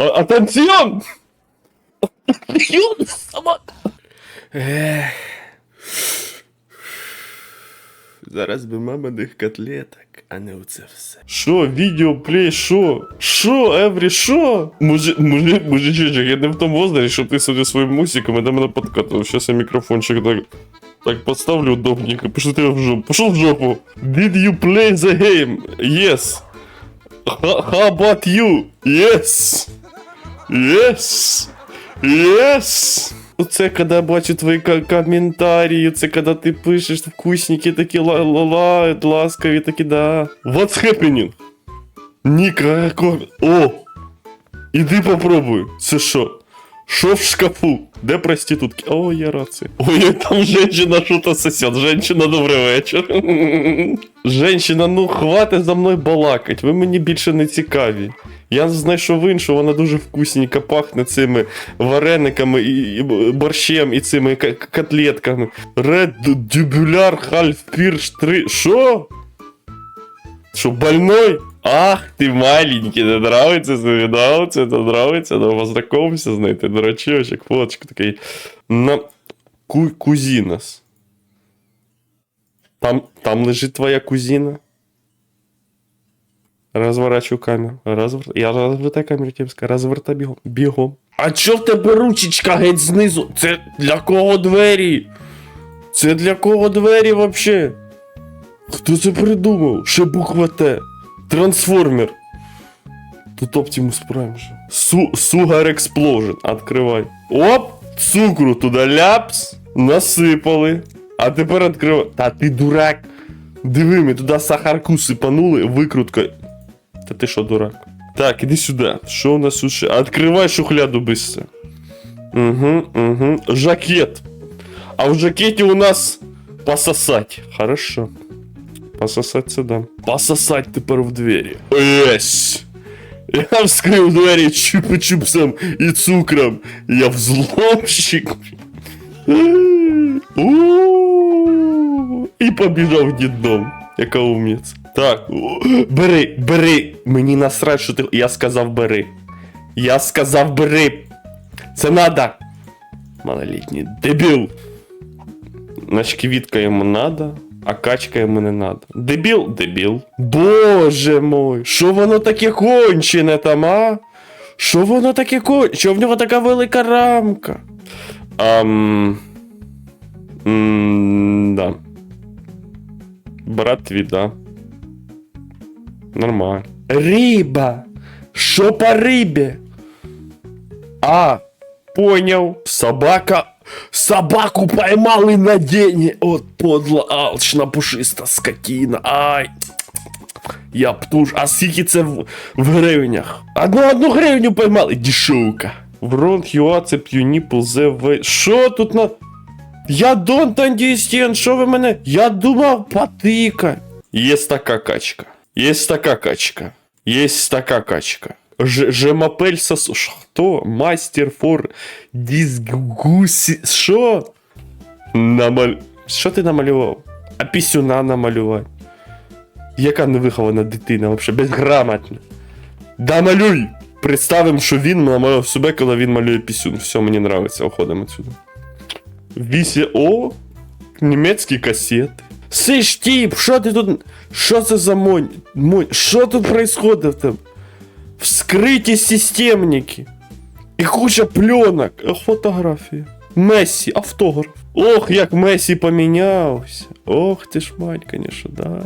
Атенціон, собака! Ех. Зараз би маминих котлеток, а не оце все. Що, відео плей, що? Що, Еврі, що? Мужи, мужи, мужичечек, я не в тому возрасті, щоб ти сидів своїм мусиком і до мене подкатував. Щас я мікрофончик так, так поставлю удобненько. Пішли ти в жопу. Пішов в жопу. Did you play the game? Yes. How, how about you? Yes. Yes. Yes. Оце коли бачу твої коментарі, це коли ти пишеш вкусники такі ла ла ла ласкові такі, да. What's happening? Ніка, О! Іди попробуй. Це що? Що в шкафу? Де проститутки? О, я рація. Ой, там женщина сосет. Женщина, добрий вечір. Женщина, ну хватить за мною балакать. Ви мені більше не цікаві. Я знайшов іншу, вона дуже вкусненько пахне цими варениками і борщем і цими котлетками. Dubular Half Pirsch 3. Що? Що, больной? Ах, ты маленький, тебе нравится, тебе нравится, это нравится, ну познакомься, знаете, дурачочек, фоточка такой. На... Ку кузинас. Там, там лежит твоя кузина. Разворачиваю камеру. Развер... Я развертай камеру тебе скажу. Бігом. Бігом. А чо в тебе ручечка геть знизу? Це для кого двері? Це для кого двері вообще? Хто це придумав? Ще буква Т. Трансформер. Тут Optimus Prime же. Су Сугар Explosion. Открывай. Оп! Цукру туди ляпс. Насипали. А тепер відкривай. Та ти дурак. Диви, ми туди сахарку сипанули, викрутка. Та ти що, дурак? Так, іди сюди. Що у нас тут ще? Откривай шухляду быстро. Угу, угу. Жакет. А в жакеті у нас пососать. Хорошо. Пососать сюди. Пососать тепер в двері. Єсь! Я вскрив двері чупа-чупсом і цукром. Я взломщик. У-у-у. І побіжав дідом. Яка умніця. Так, бери, бери. Мені насрать, що ти. Я сказав бери. Я сказав бери. Це надо. Малолітній дебіл. Значить, квітка йому надо, а качка йому не надо. Дебіл? Дебіл. Боже мой, що воно таке кончене там, а? Що воно таке кончене? Що в нього така велика рамка? Ам... М, да. Брат да. Нормально. Риба! Що по рибі? А, понял. Собака. Собаку поймали на день. От подла, алчна, пушиста скотина. Ай. Я птуш. А скільки це в, в гривнях? Одну одну гривню поймали. Дешевка. Вронт юа, це п'ю ніпл, ЗВ. Що тут на. Я don't understand, що ви мене? Я думав потика. Є така качка. Є така качка. Є така качка. Ж, жемапель сос... Ш- Хто? Мастер фор дізгусі... Що? Намаль... Що ти намалював? А пісюна намалювати. Яка невихована дитина, вообще безграмотна. Да малюй! Представимо, що він намалював себе, коли він малює пісюн. Все, мені нравиться, уходимо отсюда. Вісі О. Німецькі касети. Сиш, тіп, що ти тут. Що це за монь? монь? Що тут происходит тебе? Вскриті системники. І куча пленок. Е, Фотографії. Месі, автограф. Ох, як Месі помінявся. Ох ти ж мать, конечно, да.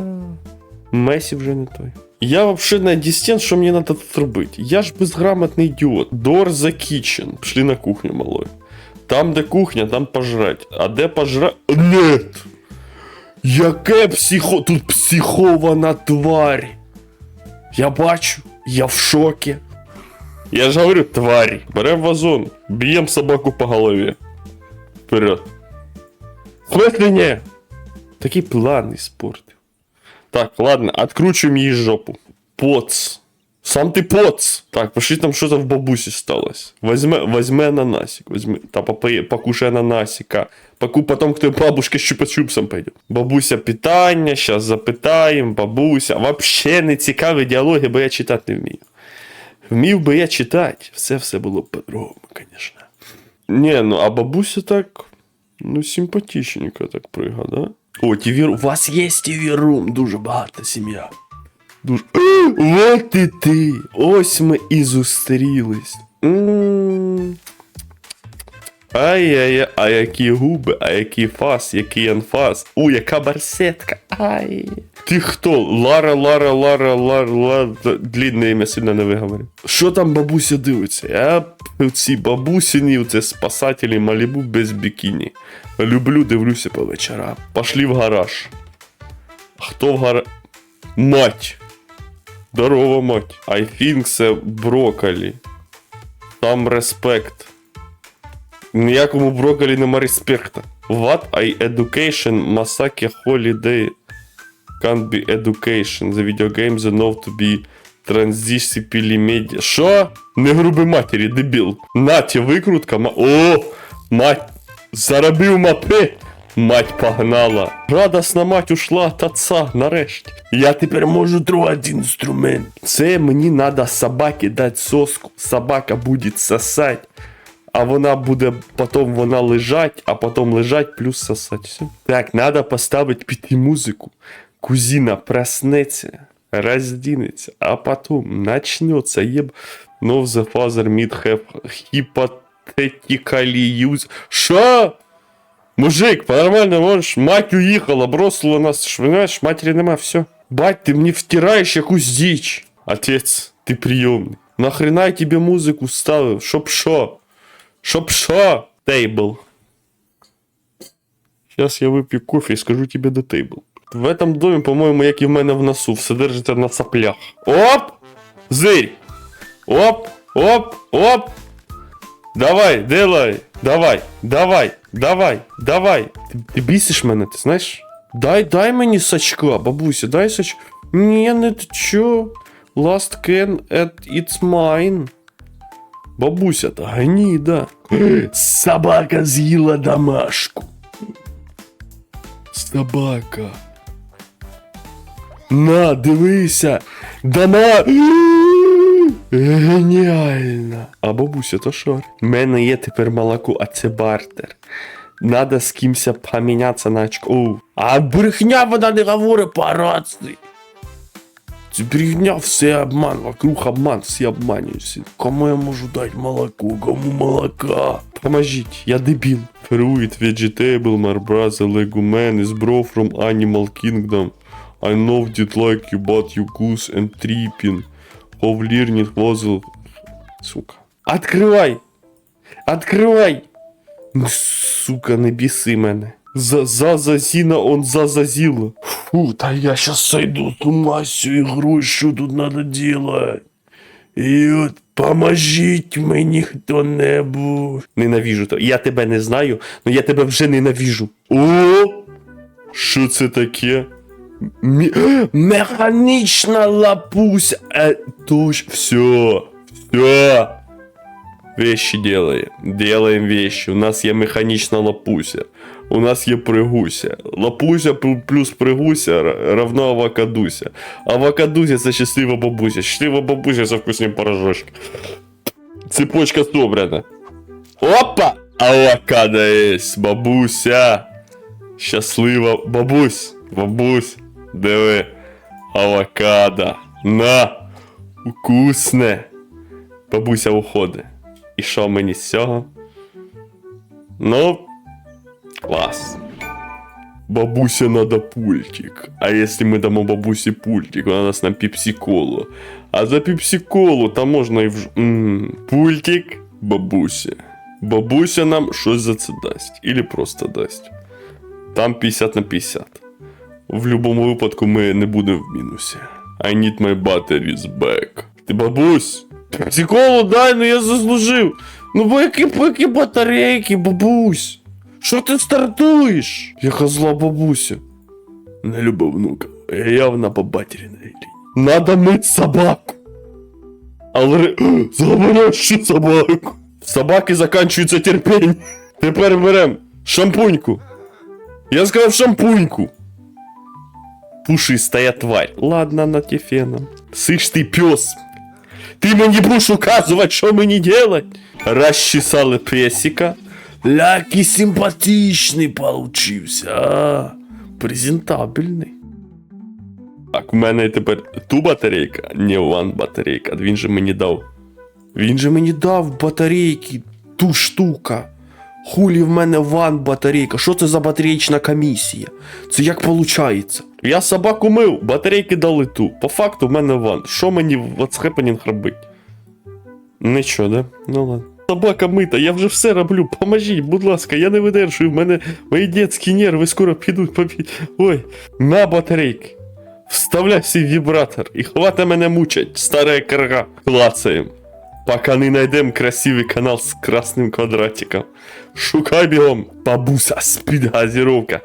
Месі вже не той. Я вообще на дистен, що мені надо тут робити? Я ж безграмотний ідіот. Door the kitchen. Пішли на кухню малою. Там, де кухня, там пожрать. А де пожрать? Нет! Яке психо... Тут психована тварь. Я бачу, я в шокі. Я ж говорю, тварь. Берем вазон, б'єм собаку по голові. Вперед. Смысле не? Такий план спорт. Так, ладно, откручуємо її жопу. Поц. Сам ти поц. Так, пошли там що-то в бабусі сталося. Возьме, возьме ананасик, возьме. Та попоє, покушай ананасика. Поку потом к той бабушке з чупа-чупсом пойдем. Бабуся питання, щас запитаємо, бабуся. Вообще не цікаві діалоги, бо я читати не вмію. Вмів би я читати, все все було по-другому, звісно. Ні, ну а бабуся так. Ну, симпатичненько так прига, да? О, тівір... У вас є тівірум, дуже багата сім'я. Дуже. От і ти! Ось ми і зустрілись. М. Ай-яй, а які губи, а який фас, який анфас. У, яка барсетка. Ай. Ти хто? Лара, Лара, Лара, Лара, Лара. Длінне ім'я сильно не виговорив. Що там бабуся дивиться? Я ці бабусіні, це спасателі Малібу без бікіні. Люблю, дивлюся по вечорам. Пошли в гараж. Хто в гараж? Мать. Здорова мать. I think це брокколі. Там респект. Ніякому брокколі нема респекта. What I education Masaki holiday can't be education. The video games are known to be transdisciplinary media. Що? Не груби матері, дебіл. Наті, викрутка. О! Мать! Заробив мапи! Мать погнала. Радосна мать ушла от отца, нарешті. Я тепер можу трогати інструмент. Це мені надо собаці дати соску. Собака буде сосать. А вона буде потім вона лежать, а потім лежать плюс сосать. Все. Так, надо поставити піти музику. Кузина проснеться, роздінеться, а потім начнеться єб. No, the father mid have hypothetically use. Що? Мужик, по-нормально можеш? Мать уїхала, бросила нас, ж, понимаешь, матері нема, все. Бать, ти мені втираєш якусь діч. Отець, ти прийомний. Нахрена я тебе музику ставив? Щоб що? Чтоб что? Тейбл. Сейчас я выпью кофе и скажу тебе до тейбл. В этом доме, по-моему, як і в мене в носу, все держиться на соплях. Оп! Зырь! Оп! Оп! Оп! Давай, делай! Давай, давай, давай, давай. Ти, ти бісиш мене, ти знаєш? Дай, дай мені сачка, бабуся, дай сачка. Ні, не ти чо? Last can at it's mine. Бабуся та гніда. Собака з'їла домашку. Собака. На, дивися. Дома. Геніально. А бабуся то шар. У мене є тепер молоко, а це бартер. Надо з кимся помінятися на очко. А брехня вона не говорить по рації. Це брехня, все обман, вокруг обман, всі обманюються. Кому я можу дати молоко, кому молока? Поможіть, я дебіл. Fruit, vegetable, my brother, legumen is bro from Animal Kingdom. I know did like you, but you goose and tripping. Learning was... Сука. Открывай! Открывай! Сука, не біси мене. За, за зазіна, он за зазіла. Фу, та я щас сойду с ума цією ігрою, що тут надо делать? І от поможіть мені хто-небудь. Ненавіжу то. Я тебе не знаю, но я тебе вже ненавіжу. О! Що це таке? Мі... Механічна лапуся. Е, точ... Все. Все. Вещи делаем. Делаем вещи. У нас є механічна лапуся. У нас є пригуся. Лапуся плюс пригуся равно авокадуся. Авокадуся це щаслива бабуся. Щаслива бабуся це вкусні поражочки. Цепочка собрана. Опа! Авокадо є, бабуся. Щаслива бабусь. Бабусь. Диви. Авокадо. На. Вкусне. Бабуся уходить. І що мені з цього? Ну, клас. Бабуся надо пультик. А если мы дамо бабусе пультик, она даст нам пепси-колу. А за пепси-колу там можна і в... М, Пультик, бабуся. Бабуся нам щось за це дасть. Или просто дасть. Там 50 на 50. В будь-якому випадку ми не будемо в мінусі. I need my batteries back. Ти бабусь, Пепсі-колу дай, ну я заслужив. Ну бо які, які батарейки, бабусь. Що ти стартуєш? Яка зла бабуся. Не люблю внука. Я явно по батериній лінії. Надо мить собаку. Але забереш собаку. Собаки заканчується терпіння. Тепер берем шампуньку. Я сказав шампуньку. Пушистая тварь. Ладно, на тефеном. Сышь ты пес. Ти мені будеш указувати, що мені делать? Розчесали песика. Ляки симпатичний получився, а. Презентабельний. Так, в мене тепер ту батарейка, не ван батарейка. Він же мені дав. Він же мені дав батарейки, ту штука. Хулі в мене ван батарейка. Що це за батареєчна комісія? Це як виходить? Я собаку мив, батарейки дали ту. По факту в мене ван. Що мені в What's Happening робить? Нічого, да? Ну ладно. Собака мита, я вже все роблю. Поможіть, будь ласка, я не видержую. В мене мої дітські нерви скоро підуть попі. Ой, на батарейки. Вставляй свій вібратор і хвата мене мучать, стара карга. Клацаєм Пока не найдем красивий канал з красним квадратиком. Шукай бігом, бабуся, спідгазіровка.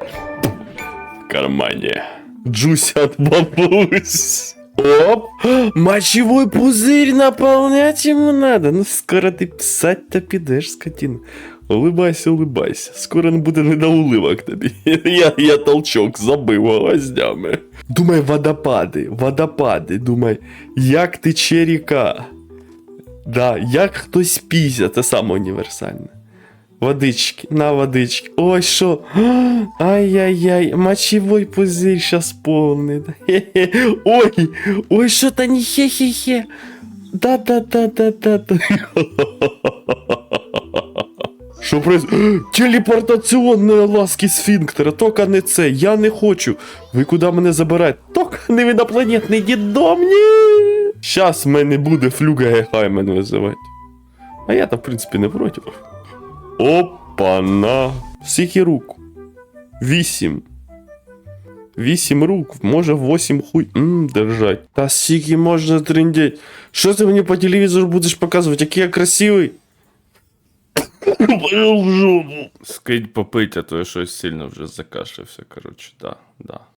В кармані. Джусь от бабусь. Оп! Мочевой пузырь наполнять ему надо. Ну скоро ты писать-то підеш, скотина. Улыбайся, улыбайся. Скоро не буде не до уливок тобі. Я, я толчок забив гвоздями. Думай, водопади, водопади. Думай, як тече ріка. Да, як хтось пізя, це саме універсальне. Водички, на водички. Ой, що? Ай-яй-яй, мочевой пузырь сейчас полный. Ой, ой, что-то не хе-хе-хе. Да-да-да-да-да-да. Що происходит? Телепортаційної ласки сфінктера, тока не це, я не хочу. Ви куди мене забираєте? Тока не інопланетний дідом, ні. Щас мене буде флюга гехай мене визивати. А я то, в принципі, не проти. Опа-на. Скільки рук? Вісім. Вісім рук, може восім хуй. Мм, держать. Та скільки можна трындеть? Що ти мені по телевізору будеш показувати, який я красивий? В попить, а то я щось сильно вже закашлявся, коротше, да, да.